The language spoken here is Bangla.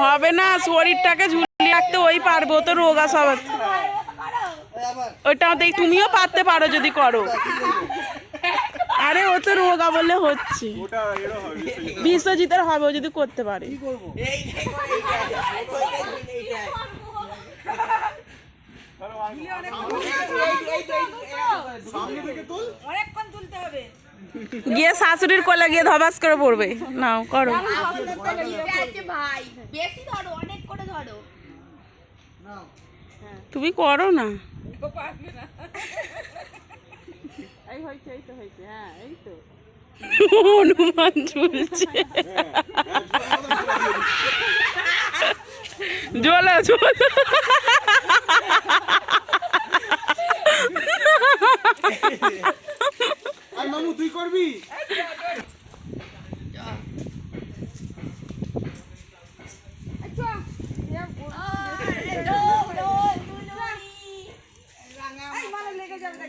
হবে না শরীরটাকে ঝুলিয়ে রাখতে ওই পারব তো রোগা সব ওইটা দেখ তুমিও পারতে পারো যদি করো আরে ও তো রোগা বলে হচ্ছে বিশ্বজিতের হবে ও যদি করতে পারে অনেকক্ষণ তুলতে হবে গিয়ে শাশুড়ির কোলে গিয়ে ধবাস করে পড়বে। নাও করো। ভাই। বেশি ধরো অনেক করে ধরো। তুমি করো না। হনুমান ঝুলছে ঝোলো ঝোলো আর মামু তুই করবি লেগে যাবে